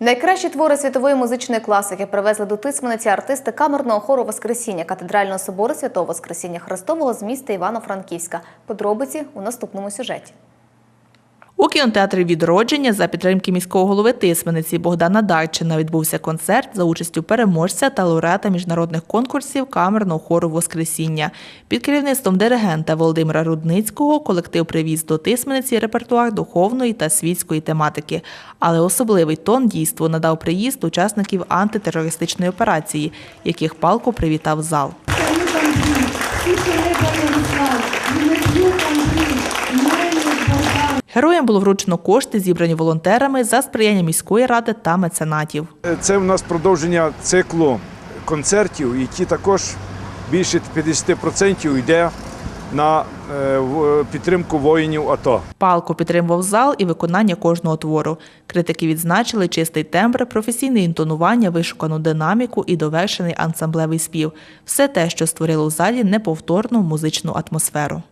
Найкращі твори світової музичної класики привезли до Тисманиці артисти камерного хору Воскресіння катедрального собору Святого Воскресіння Христового з міста Івано-Франківська. Подробиці у наступному сюжеті. У кінотеатрі відродження за підтримки міського голови Тисмениці Богдана Дайчина відбувся концерт за участю переможця та лауреата міжнародних конкурсів камерного хору Воскресіння. Під керівництвом диригента Володимира Рудницького колектив привіз до Тисмениці репертуар духовної та світської тематики. Але особливий тон дійству надав приїзд учасників антитерористичної операції, яких палко привітав зал. Героям було вручено кошти, зібрані волонтерами за сприяння міської ради та меценатів. Це в нас продовження циклу концертів, які також більше 50% йде на е, підтримку воїнів АТО. Палко підтримував зал і виконання кожного твору. Критики відзначили чистий тембр, професійне інтонування, вишукану динаміку і довершений ансамблевий спів. Все те, що створило в залі неповторну музичну атмосферу.